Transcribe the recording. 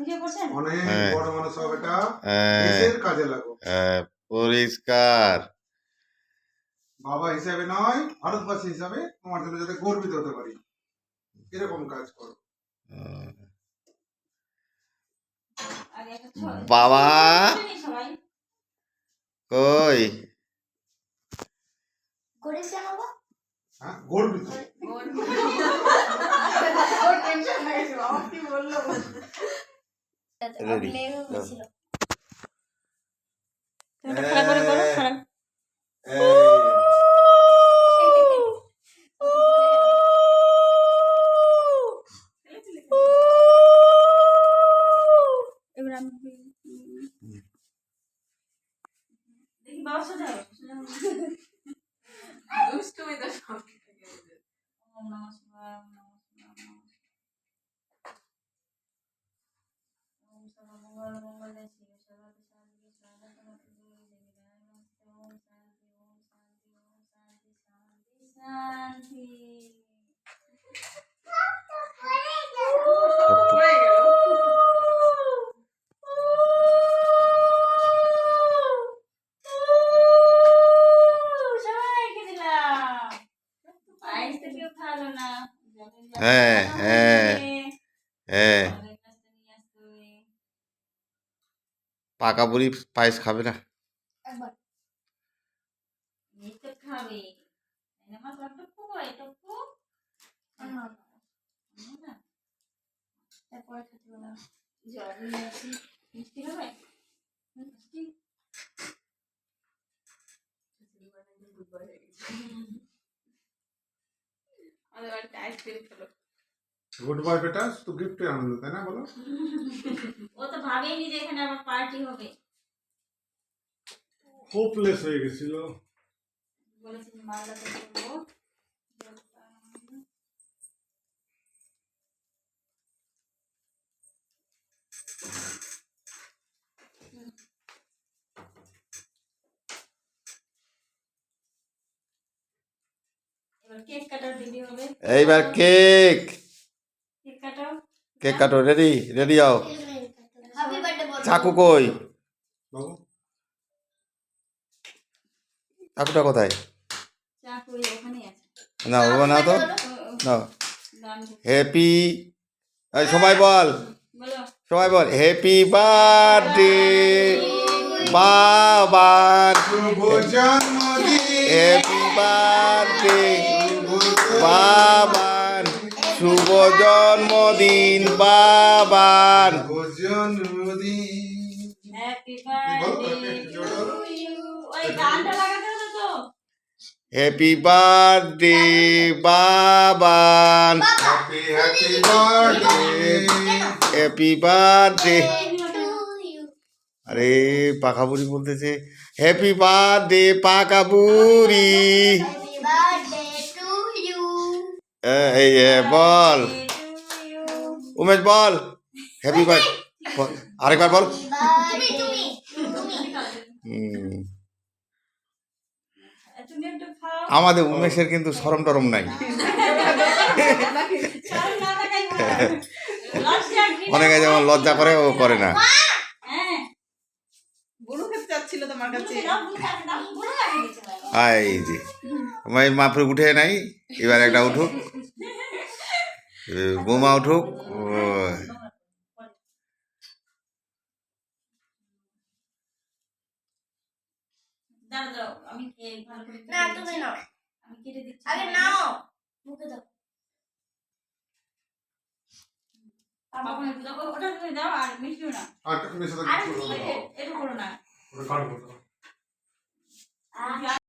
অনেক হ্যাঁ। বড় মানুষ হবে এটা হ্যাঁ, দেশের কাজে লাগো হ্যাঁ, পরিষ্কার। বাবা হিসাবে নয় ভারতবাসী হিসাবে তোমার জন্য যাতে গর্বিত হতে পারি। এরকম কাজ করো। বাবা? কই? হ্যাঁ গর্বিত। টেনশন বাবা কি বলল? তুমি খারাপ করে করো খারাপ এবার আমি দেখি বাবা হ্যাঁ, হ্যাঁ। হ্যাঁ পাকা বুড়ি পায়েস খাবে না একবার আমাদের বাড়িতে আইসক্রিম খেলো গুড বয় বেটা তো গিফটের আনন্দ তাই না বলো ও তো ভাবেইনি যে এখানে আবার পার্টি হবে হোপলেস হয়ে গেছিল বলেছে যে মালদাতে করব এবার কেক কাটার ভিডিও হবে এইবার কেক। কেক কাটো রেডি রেডি যাও হ্যাপি বার্থডে বল। চাকু কই? বাবু। চাকুটা কোথায়? চাকু ওই আছে। না ও না তো। না হ্যাপি এই সবাই বল। বলো। সবাই বল। হ্যাপি বার্থডে বাবার শুভ জন্মদিন। হ্যাপি বার্থডে বাবার শুভ জন্মদিন বাবার হ্যাপি বার্থডে তো happy birthday happy happy birthday happy birthday to you আরে পাকা বুড়ি বলতেছে হ্যাপি বার্থডে পাকা বুড়ি হ্যাপি বার্থডে টু ইউ এই এ, বল। উমেশ বল। হ্যাপি বার্থডে আরেকবার বল। তুমি তুমি তুমি হুম, তুমি একটু খাও আমাদের উমেশের কিন্তু সরম টরম নাই। অনেকে যেমন লজ্জা করে ও করে না। চাচ্ছিল তোমার কাছে? এই যে আমার মাফরে উঠে নাই এবার একটা উঠুক। বোমা উঠুক দাও আমি কে ভালো করে না তুমি নাও। আমি কেটে দিচ্ছি আগে নাও। মুখে দাও। বাবা একটু দাও ওটা তুমি দাও আর মিশিও না। আর তুমি সাথে আর কিছু কি বলো। এটা করো না ওটা কাটবো তো। আহ